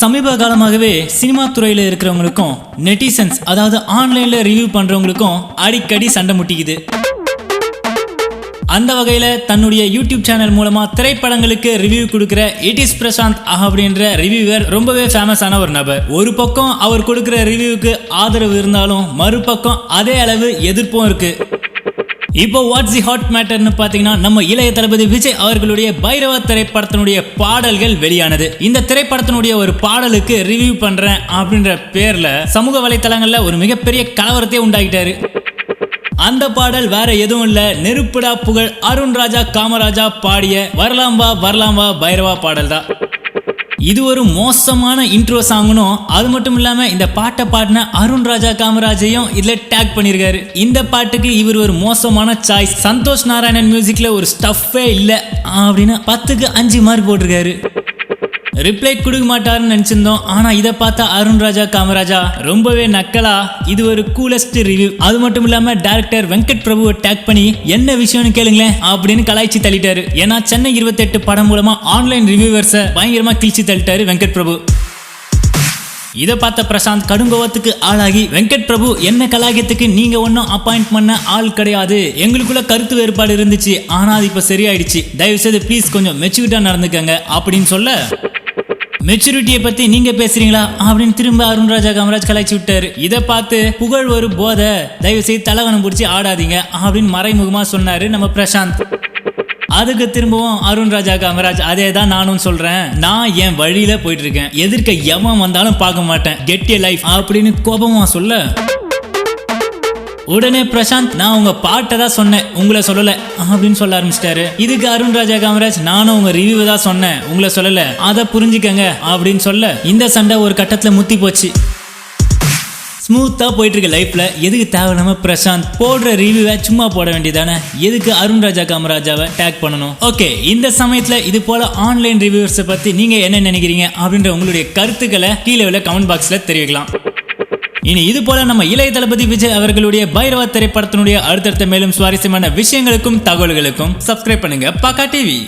சமீப காலமாகவே சினிமா துறையில் இருக்கிறவங்களுக்கும் நெட்டிசன்ஸ் அதாவது ஆன்லைனில் ரிவ்யூ பண்றவங்களுக்கும் அடிக்கடி சண்டை முட்டிக்குது. அந்த வகையில் தன்னுடைய யூடியூப் சேனல் மூலமாக திரைப்படங்களுக்கு ரிவ்யூ கொடுக்குற இட் இஸ் பிரசாந்த் அப்படின்ற ரிவ்யூவர் ரொம்பவே ஃபேமஸான ஒரு நபர். ஒரு பக்கம் அவர் கொடுக்குற ரிவ்யூவுக்கு ஆதரவு இருந்தாலும் மறுபக்கம் அதே அளவு எதிர்ப்பும் இருக்குது இப்போ வாட்ஸ் தி ஹாட் மேட்டர்னு பாத்தீங்கன்னா நம்ம இளைய தளபதி விஜய் அவர்களுடைய பைரவா திரைப்படத்தினுடைய பாடல்கள் வெளியானது. இந்த திரைப்படத்தினுடைய ஒரு பாடலுக்கு ரிவ்யூ பண்றேன் அப்படின்ற பேர்ல சமூக வலைத்தளங்கள்ல ஒரு மிகப்பெரிய கலவரத்தை உண்டாகிட்டாரு அந்த பாடல் வேற எதுவும் இல்ல. நெருப்புடா புகழ் அருண் ராஜா காமராஜா பாடிய வர்லாம் வா வரலாம் வா பைரவா பாடல் தான் இது ஒரு மோசமான இன்ட்ரோ சாங்னும் அது மட்டும் இல்லாம இந்த பாட்டை பாடின அருண் ராஜா காமராஜையும் இதுல டேக் பண்ணிருக்காரு. இந்த பாட்டுக்கு இவர் ஒரு மோசமான சாய்ஸ் சந்தோஷ் நாராயணன் மியூசிக்ல ஒரு ஸ்டஃப்பே இல்ல அப்படின்னு பத்துக்கு அஞ்சு மார்க் போட்டிருக்காரு. ரிப்ளை கொடுக்க மாட்டாருன்னு நினைச்சிருந்தோம். ஆனா இதை பார்த்தா அருண் ராஜா காமராஜா ரொம்பவே நக்கலா. இது ஒரு கூலஸ்ட் ரிவ்யூ அது மட்டும் இல்லாம டேரக்டர் வெங்கட் பிரபுவை டேக் பண்ணி என்ன விஷயம்னு கேளுங்களேன் அப்படின்னு கலாய்ச்சி தள்ளிட்டாரு. ஏன்னா சென்னை இருபத்தெட்டு படம் மூலமா ஆன்லைன் ரிவ்யூவர்ஸை பயங்கரமா கிழிச்சு தள்ளிட்டாரு வெங்கட் பிரபு. இதை பார்த்த பிரசாந்த் கடுங்கோவத்துக்கு ஆளாகி வெங்கட் பிரபு என்ன கலாகியத்துக்கு நீங்க ஒன்றும் அப்பாயிண்ட் பண்ண ஆள் கிடையாது. எங்களுக்குள்ள கருத்து வேறுபாடு இருந்துச்சு. ஆனா அது இப்ப சரியாயிடுச்சு. தயவு செய்து ப்ளீஸ் கொஞ்சம் மெச்சுக்கிட்டா நடந்துக்கங்க அப்படின்னு சொல்ல மெச்சூரிட்டியை பத்தி நீங்க பேசுறீங்களா? அப்படின்னு திரும்ப அருண்ராஜா காமராஜ் கலாய்ச்சி விட்டாரு. இதை பார்த்து புகழ் ஒரு போதை. தயவு செய்து தலகணம் பிடிச்சி ஆடாதீங்க அப்படின்னு மறைமுகமா சொன்னாரு நம்ம பிரசாந்த். அதுக்கு திரும்பவும் அருண் ராஜா காமராஜ் அதே தான் நானும் சொல்றேன். நான் என் வழியில போயிட்டு இருக்கேன். எதிர்க்க எவன் வந்தாலும் பார்க்க மாட்டேன். கெட் லைஃப் அப்படின்னு கோபமா சொல்ல. உடனே பிரசாந்த் நான் உங்க பாட்டை தான் சொன்னேன். உங்களை சொல்லல. அப்படின்னு சொல்ல ஆரம்பிச்சிட்டாரு. இதுக்கு அருண் ராஜா காமராஜ் நானும் உங்க ரிவ்யூ தான் சொன்னேன். உங்களை சொல்லல. அதை புரிஞ்சுக்கங்க அப்படின்னு சொல்ல இந்த சண்டை ஒரு கட்டத்துல முத்தி போச்சு. ஸ்மூத்தாக போயிட்டு இருக்க லைஃப்ல எதுக்கு தேவையில்லாம பிரசாந்த் போடுற ரிவ்யூவை சும்மா போட வேண்டியதானே? எதுக்கு அருண் ராஜா காமராஜாவை டேக் பண்ணணும்? ஓகே இந்த சமயத்துல இது போல ஆன்லைன் ரிவ்யூவர்ஸை பத்தி நீங்க என்ன நினைக்கிறீங்க? அப்படின்ற உங்களுடைய கருத்துக்களை கீழே உள்ள கமெண்ட் பாக்ஸ்ல தெரிவிக்கலாம். இனி இது போல நம்ம இளைய தளபதி விஜய் அவர்களுடைய பைரவ திரைப்படத்தினுடைய அடுத்தடுத்த மேலும் சுவாரஸ்யமான விஷயங்களுக்கும் தகவல்களுக்கும் சப்ஸ்கிரைப் பண்ணுங்க பாக்கா டிவி